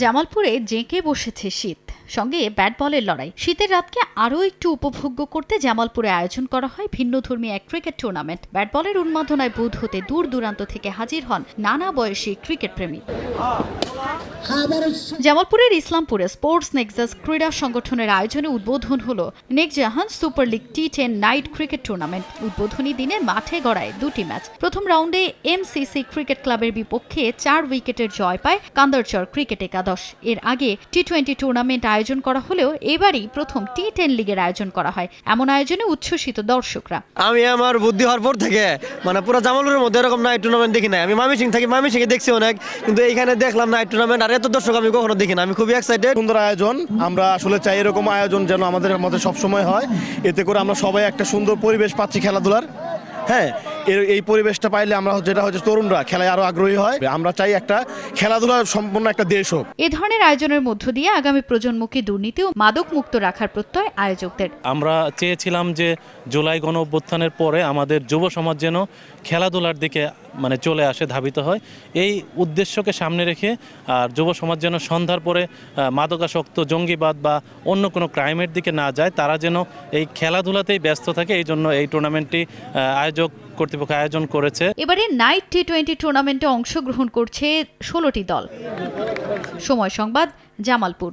জামালপুরে জেঁকে বসেছে শীত। সঙ্গে ব্যাট বলের লড়াই। শীতের রাতকে আরও একটু উপভোগ্য করতে জামালপুরে আয়োজন করা হয় ভিন্নধর্মী এক ক্রিকেট টুর্নামেন্ট। ব্যাট বলের উন্মাদনায় বুধ হতে দূর দূরান্ত থেকে হাজির হন নানা বয়সী ক্রিকেট প্রেমী জামালপুরের ইসলামপুরে স্পোর্টস নেক্সাস ক্রীড়া সংগঠনের আয়োজনে উদ্বোধন হল Nekjahan super league T ten night cricket tournament. উদ্বোধনী দিনে মাঠে গড়ায় দুটি ম্যাচ। প্রথম রাউন্ডে এমসিসি ক্রিকেট ক্লাবের বিপক্ষে চার উইকেটের জয় পায় কান্দারচর ক্রিকেট একাদশ। এর আগে টি টোয়েন্টি টুর্নামেন্ট আয়োজন করা হলেও এবারই প্রথম টি টেন লিগের আয়োজন করা হয়। এমন আয়োজনে উচ্ছ্বসিত দর্শকরা। আমি আমার বুদ্ধি হওয়ার পর থেকে মানে পুরো জামালপুরের মধ্যে এরকম নাইট টুর্নামেন্ট দেখি নাই। আমি মামি সিং থাকি মামি সিংয়ে দেখছি অনেক কিন্তু এইখানে দেখলাম নাইট টুর্নামেন্ট আর এত দর্শক আমি কখনো দেখি না আমি খুবই এক্সাইটেড সুন্দর আয়োজন আমরা আসলে চাই এরকম আয়োজন যেন আমাদের মধ্যে সবসময় হয়। এতে করে আমরা সবাই একটা সুন্দর পরিবেশ পাচ্ছি খেলাধুলার। হ্যাঁ এর এই পরিবেশটা পাইলে আমরা যেটা হচ্ছে তরুণরা খেলায় আরও আগ্রহী হয়। আমরা চাই একটা খেলাধুলার সম্পূর্ণ একটা দেশ হোক। এ ধরনের আয়োজনের মধ্য দিয়ে আগামী প্রজন্মকে দুর্নীতি ও মাদক মুক্ত রাখার প্রত্যয় আয়োজকদের। আমরা চেয়েছিলাম যে জুলাই গণ অভ্যুত্থানের পরে আমাদের যুব সমাজ যেন খেলাধুলার দিকে মানে চলে আসে, ধাবিত হয়। এই উদ্দেশ্যকে সামনে রেখে, আর যুব সমাজ যেন সন্ধ্যার পরে মাদকাসক্ত, জঙ্গিবাদ বা অন্য কোনো ক্রাইমের দিকে না যায়, তারা যেন এই খেলাধুলাতেই ব্যস্ত থাকে, এই জন্য এই টুর্নামেন্টটি আয়োজক কর্তৃপক্ষ আয়োজন করেছে। এবারে নাইট টি টোয়েন্টি টুর্নামেন্টে অংশগ্রহণ করছে ষোলোটি দল। সময় সংবাদ, জামালপুর।